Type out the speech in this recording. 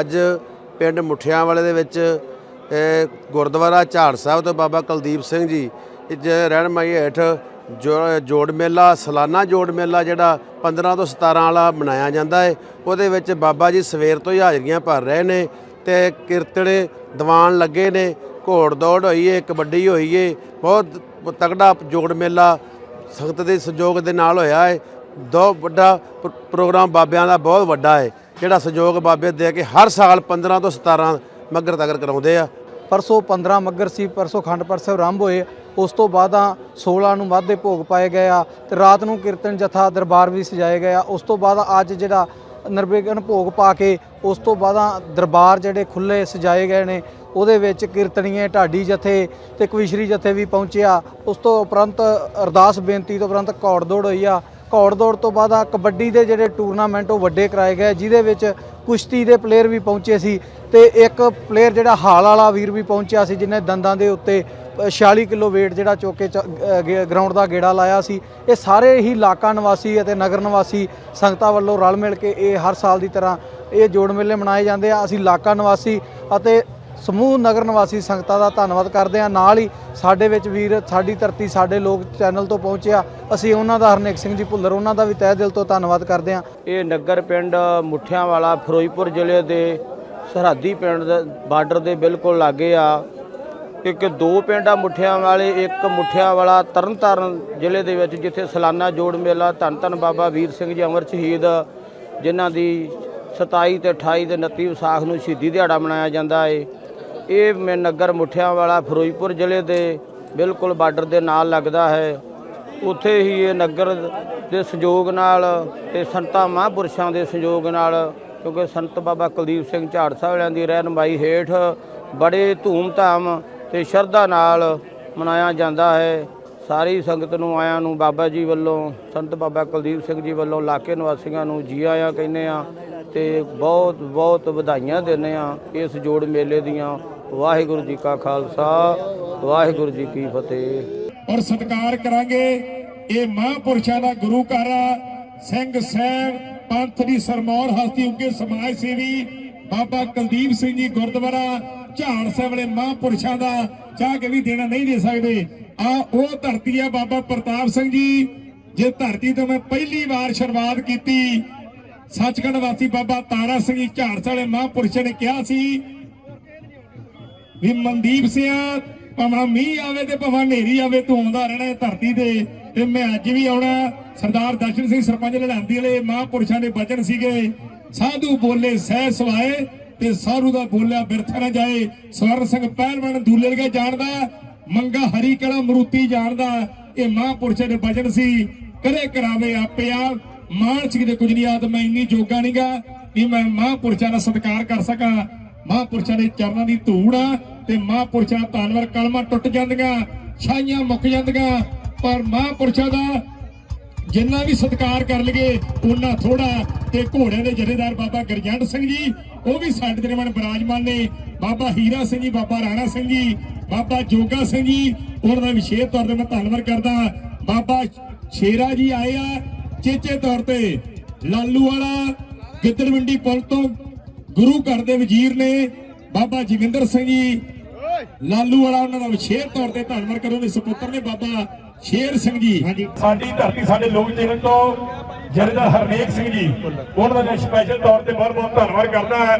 ਅੱਜ ਪਿੰਡ ਮੁੱਠਿਆਂ ਵਾਲੇ ਦੇ ਵਿੱਚ ਗੁਰਦੁਆਰਾ ਝਾੜ ਸਾਹਿਬ ਤੋਂ ਬਾਬਾ ਕੁਲਦੀਪ ਸਿੰਘ ਜੀ ਜ ਰਹਿਨਮਾਈ ਹੇਠ ਜੋ- ਜੋੜ ਮੇਲਾ, ਸਾਲਾਨਾ ਜੋੜ ਮੇਲਾ ਜਿਹੜਾ 15 ਤੋਂ 17 ਵਾਲਾ ਮਨਾਇਆ ਜਾਂਦਾ ਹੈ ਉਹਦੇ ਵਿੱਚ ਬਾਬਾ ਜੀ ਸਵੇਰ ਤੋਂ ਹੀ ਹਾਜ਼ਰੀਆਂ ਭਰ ਰਹੇ ਨੇ ਤੇ ਕੀਰਤਨੇ ਦੀਵਾਨ ਲੱਗੇ ਨੇ, ਘੋੜ ਦੌੜ ਹੋਈ ਏ, ਕਬੱਡੀ ਹੋਈ ਏ, ਬਹੁਤ ਤਗੜਾ ਜੋੜ ਮੇਲਾ ਸੰਗਤ ਦੇ ਸਹਿਯੋਗ ਦੇ ਨਾਲ ਹੋਇਆ ਹੈ ਦੋ ਵੱਡਾ ਪ- ਪ੍ਰੋਗਰਾਮ ਬਾਬਿਆਂ ਦਾ ਬਹੁਤ ਵੱਡਾ ਹੈ ਜਿਹੜਾ ਸਹਿਯੋਗ ਬਾਬੇ ਦੇ ਕੇ ਹਰ ਸਾਲ 15 ਤੋਂ 17 ਮੱਗਰ ਤੱਕ ਕਰਾਉਂਦੇ ਆ। ਪਰਸੋਂ 15 ਮੱਗਰ ਸੀ, ਪਰਸੋਂ ਖੰਡ ਪਰਸੋਂ ਆਰੰਭ ਹੋਏ। ਉਸ ਤੋਂ ਬਾਅਦ ਆ 16 ਨੂੰ ਵਾਧੇ ਭੋਗ ਪਾਏ ਗਏ ਆ ਤੇ ਰਾਤ ਨੂੰ ਕੀਰਤਨ ਜਥਾ ਦਰਬਾਰ ਵੀ ਸਜਾਏ ਗਏ ਆ। ਉਸ ਤੋਂ ਬਾਅਦ ਅੱਜ ਜਿਹੜਾ ਨਿਰਵਿਘਨ ਭੋਗ ਪਾ ਕੇ ਉਸ ਤੋਂ ਬਾਅਦ ਦਰਬਾਰ ਜਿਹੜੇ ਖੁੱਲੇ ਸਜਾਏ ਗਏ ਨੇ, ਉਹਦੇ ਵਿੱਚ ਕੀਰਤਨੀਏ ਢਾਡੀ ਜਥੇ ਤੇ ਕਵੀਸ਼ਰੀ ਜਥੇ ਵੀ ਪਹੁੰਚਿਆ। ਉਸ ਤੋਂ ਉਪਰੰਤ ਅਰਦਾਸ ਬੇਨਤੀ ਤੋਂ ਉਪਰੰਤ ਘੌੜ ਦੌੜ ਹੋਈ ਆ। ਘੌੜ ਦੌੜ ਤੋਂ ਬਾਅਦ ਆ ਕਬੱਡੀ ਦੇ ਜਿਹੜੇ ਟੂਰਨਾਮੈਂਟ ਉਹ ਵੱਡੇ ਕਰਾਏ ਗਏ ਜਿਹਦੇ ਵਿੱਚ ਕੁਸ਼ਤੀ ਦੇ ਪਲੇਅਰ ਵੀ ਪਹੁੰਚੇ ਸੀ ਤੇ ਇੱਕ ਪਲੇਅਰ ਜਿਹੜਾ ਹਾਲ ਵਾਲਾ ਵੀਰ ਵੀ ਪਹੁੰਚਿਆ ਸੀ ਜਿਹਨੇ ਦੰਦਾਂ ਦੇ ਉੱਤੇ ਅ, 46 ਕਿਲੋ weight ਜਿਹੜਾ ਚੁੱਕ ਕੇ ਗਰਾਊਂਡ ਦਾ ਗੇੜਾ ਲਾਇਆ ਸੀ। ਇਹ ਸਾਰੇ ਹੀ ਇਲਾਕਾ ਨਿਵਾਸੀ ਅਤੇ ਨਗਰ ਨਿਵਾਸੀ ਸੰਗਤਾਂ ਵੱਲੋਂ ਰਲ ਮਿਲ ਕੇ ਇਹ ਹਰ ਸਾਲ ਦੀ ਤਰ੍ਹਾਂ ਇਹ ਜੋੜ ਮੇਲੇ ਮਨਾਏ ਜਾਂਦੇ ਆ। ਅਸੀਂ ਇਲਾਕਾ ਨਿਵਾਸੀ ਅਤੇ ਸਮੂਹ ਨਗਰ ਨਿਵਾਸੀ ਸੰਗਤਾਂ ਦਾ ਧੰਨਵਾਦ ਕਰਦੇ ਹਾਂ। ਨਾਲ ਹੀ ਸਾਡੇ ਵਿੱਚ ਵੀਰ, ਸਾਡੀ ਧਰਤੀ, ਸਾਡੇ ਲੋਕ ਚੈਨਲ ਤੋਂ ਪਹੁੰਚਿਆ ਅਸੀਂ ਉਹਨਾਂ ਦਾ ਹਰਨੇਕ ਸਿੰਘ ਜੀ ਭੁੱਲਰ, ਉਹਨਾਂ ਦਾ ਵੀ ਤਹਿ ਦਿਲ ਤੋਂ ਧੰਨਵਾਦ ਕਰਦੇ ਹਾਂ। ਇਹ ਨਗਰ ਪਿੰਡ ਮੁੱਠਿਆਂ ਵਾਲਾ ਫਿਰੋਜ਼ਪੁਰ ਜ਼ਿਲ੍ਹੇ ਦੇ ਸਰਹੱਦੀ ਪਿੰਡ ਦੇ ਬਾਰਡਰ ਦੇ ਬਿਲਕੁਲ ਲਾਗੇ ਆ। ਇੱਕ ਦੋ ਪਿੰਡ ਆ ਮੁੱਠਿਆਂ ਵਾਲੇ ਇੱਕ ਮੁੱਠਿਆਂ ਵਾਲਾ ਤਰਨਤਾਰਨ ਜ਼ਿਲ੍ਹੇ ਦੇ ਵਿੱਚ, ਜਿੱਥੇ ਸਾਲਾਨਾ ਜੋੜ ਮੇਲਾ ਧੰਨ ਧੰਨ ਬਾਬਾ ਵੀਰ ਸਿੰਘ ਜੀ ਅਮਰ ਸ਼ਹੀਦ, ਜਿਨ੍ਹਾਂ ਦੀ 27 ਤੇ 28 ਤੇ 29 ਵਿਸਾਖ ਨੂੰ ਸ਼ਹੀਦੀ ਦਿਹਾੜਾ ਮਨਾਇਆ ਜਾਂਦਾ ਏ। ਇਹ ਮੈਂ ਨਗਰ ਮੁੱਠਿਆਂ ਵਾਲਾ ਫਿਰੋਜ਼ਪੁਰ ਜ਼ਿਲ੍ਹੇ ਦੇ ਬਿਲਕੁਲ ਬਾਰਡਰ ਦੇ ਨਾਲ ਲੱਗਦਾ ਹੈ। ਉੱਥੇ ਹੀ ਇਹ ਨਗਰ ਦੇ ਸਹਿਯੋਗ ਨਾਲ ਤੇ ਸੰਤਾਂ ਮਹਾਂਪੁਰਸ਼ਾਂ ਦੇ ਸਹਿਯੋਗ ਨਾਲ, ਕਿਉਂਕਿ ਸੰਤ ਬਾਬਾ ਕੁਲਦੀਪ ਸਿੰਘ ਝਾੜ ਸਾਹਿਬ ਵਾਲਿਆਂ ਦੀ ਰਹਿਨਮਾਈ ਹੇਠ ਬੜੇ ਧੂਮ-ਧਾਮ ਤੇ ਸ਼ਰਧਾ ਨਾਲ ਮਨਾਇਆ ਜਾਂਦਾ ਹੈ। ਸਾਰੀ ਸੰਗਤ ਨੂੰ ਆਇਆਂ ਨੂੰ ਬਾਬਾ ਜੀ ਵੱਲੋਂ, ਸੰਤ ਬਾਬਾ ਕੁਲਦੀਪ ਸਿੰਘ ਜੀ ਵੱਲੋਂ ਇਲਾਕੇ ਨਿਵਾਸੀਆਂ ਨੂੰ ਜੀ ਆਇਆਂ ਕਹਿੰਦੇ ਆ। ਤੇ ਬਹੁਤ ਬਹੁਤ ਵਧਾਈਆਂ ਦਿੰਦੇ ਆ ਇਸ ਜੋੜ ਮੇਲੇ ਦੀਆਂ। ਵਾਹਿਗੁਰੂ ਜੀ ਕਾ ਖਾਲਸਾ, ਵਾਹਿਗੁਰੂ ਜੀ ਕੀ ਫਤਿਹ। ਔਰ ਸਤਿਕਾਰ ਕਰਾਂਗੇ ਇਹ ਮਹਾਂਪੁਰਸ਼ਾਂ ਦਾ ਗੁਰੂ ਘਰ ਸਿੰਘ ਸਾਹਿਬ, ਪੰਥ ਦੀ ਸਰਮੌਰ ਹਸਤੀ ਉੱਗੇ ਸਮਾਜ ਸੇਵੀ, ਬਾਬਾ ਕੁਲਦੀਪ ਸਿੰਘ ਜੀ ਗੁਰਦੁਆਰਾ, ਝਾੜ ਸਾਹਿਬ ਵਾਲੇ ਮਹਾਂਪੁਰਸ਼ਾਂ ਦਾ ਚਾਹ ਕੇ ਵੀ ਦੇਣਾ ਨਹੀਂ ਦੇ ਸਕਦੇ। ਆ ਉਹ ਧਰਤੀ ਆ ਬਾਬਾ ਪ੍ਰਤਾਪ ਸਿੰਘ ਜੀ, ਜੇ ਧਰਤੀ ਤੋਂ ਮੈਂ ਪਹਿਲੀ ਵਾਰ ਸ਼ੁਰੂਆਤ ਕੀਤੀ ਸੱਚਖੰਡ ਵਾਸੀ ਬਾਬਾ ਤਾਰਾ ਸਿੰਘ ਝਾੜਸ ਵਾਲੇ ਮਹਾਂਪੁਰਸ਼ਾਂ ਨੇ ਕਿਹਾ ਸੀ ਵੀ ਮਨਦੀਪ ਸਿੰਘ, ਭਾਵੇਂ ਮੀਂਹ ਆਵੇ ਤੇ ਭਾਵੇਂ ਹਨੇਰੀ ਆਵੇ, ਤੂੰ ਆਉਂਦਾ ਰਹਿਣਾ ਧਰਤੀ ਤੇ ਤੇ ਮੈਂ ਅੱਜ ਵੀ ਆਉਣਾ। ਸਰਦਾਰ ਦਰਸ਼ਨ ਸਿੰਘ ਸਰਪੰਚ ਲੜਾਂਦੀ ਵਾਲੇ ਮਹਾਂਪੁਰਸ਼ਾਂ ਦੇ ਬਚਨ ਸੀਗੇ, ਸਾਧੂ ਬੋਲੇ ਸਹਿ ਸਵਾਏ ਤੇ ਸਾਰੂ ਦਾ ਬੋਲਿਆ ਬਿਰਥ ਨਾ ਜਾਏ। ਸਵਰਨ ਸਿੰਘ ਪਹਿਲਵਾਨ ਦੂਲੇ ਲਗੇ ਜਾਣਦਾ, ਮੰਗਾ ਹਰੀ ਕਲਾ ਮਰੂਤੀ ਜਾਣਦਾ। ਇਹ ਮਹਾਂਪੁਰਸ਼ਾਂ ਦੇ ਬਚਨ ਸੀ, ਕਦੇ ਕਰਾਵੇ ਮਾਨ ਸਿੰਘ ਦੇ ਕੁਝ ਨਹੀਂ ਆਤ ਮੈਂ ਇੰਨੀ ਜੋਗਾ ਨਹੀਂਗਾ ਵੀ ਮੈਂ ਮਹਾਂਪੁਰਸ਼ਾਂ ਦਾ ਸਤਿਕਾਰ ਕਰ ਸਕਾਂ। ਮਹਾਂਪੁਰਸ਼ਾਂ ਦੇ ਚਰਨਾਂ ਦੀ ਧੂੜ ਆ ਤੇ ਮਹਾਂਪੁਰਸ਼ਾਂ ਦਾ ਧੰਨਵਾਦ ਕਲਮਾਂ ਟੁੱਟ ਜਾਂਦੀਆਂ, ਛਾਈਆਂ ਮੁੱਕ ਜਾਂਦੀਆਂ। ਪਰ ਮਹਾਂਪੁਰਸ਼ਾਂ ਦਾ ਜਿੰਨਾ ਵੀ ਸਤਿਕਾਰ ਕਰ ਲਗੇ ਉਹਨਾਂ ਥੋੜਾ ਤੇ ਘੋੜਿਆਂ ਦੇ ਜਥੇਦਾਰ ਬਾਬਾ ਗਰਜੰਟ ਸਿੰਘ ਜੀ, ਉਹ ਵੀ ਸਾਡੇ ਦਰਮਿਆਨ ਬਰਾਜਮਾਨ ਨੇ। ਬਾਬਾ ਹੀਰਾ ਸਿੰਘ ਜੀ, ਬਾਬਾ ਰਾਣਾ ਸਿੰਘ ਜੀ, ਬਾਬਾ ਜੋਗਾ ਸਿੰਘ ਜੀ, ਉਹਨਾਂ ਦਾ ਵਿਸ਼ੇਸ਼ ਤੌਰ ਤੇ ਮੈਂ ਧੰਨਵਾਦ ਕਰਦਾ। ਬਾਬਾ ਸ਼ੇਰਾ ਜੀ ਆਏ ਆ ਚੇਚੇ ਤੌਰ ਤੇ ਲਾਲੂ ਵਾਲਾ ਗਿੱਦੜਵਿੰਡੀ ਪੁਲ ਤੋਂ ਗੁਰੂ ਘਰ ਦੇ ਵਜ਼ੀਰ ਨੇ ਬਾਬਾ ਜਗਿੰਦਰ ਸਿੰਘ ਜੀ, ਲਾਲੂ ਵਾਲਾ ਉਹਨਾਂ ਦਾ ਵਿਸ਼ੇਸ਼ ਤੌਰ ਤੇ ਧੰਨਵਾਦ ਕਰੋ ਦੇ ਸੁਪੁੱਤਰ ਨੇ ਬਾਬਾ ਸ਼ੇਰ ਸਿੰਘ ਜੀ। ਸਾਡੀ ਧਰਤੀ ਸਾਡੇ ਲੋਕ ਜੀਵਨ ਤੋਂ ਜਰਦਾ ਹਰਨੇਕ ਸਿੰਘ ਜੀ, ਉਹਨਾਂ ਦਾ ਸਪੈਸ਼ਲ ਤੌਰ ਤੇ ਬਹੁਤ ਬਹੁਤ ਧੰਨਵਾਦ ਕਰਦਾ ਹਾਂ।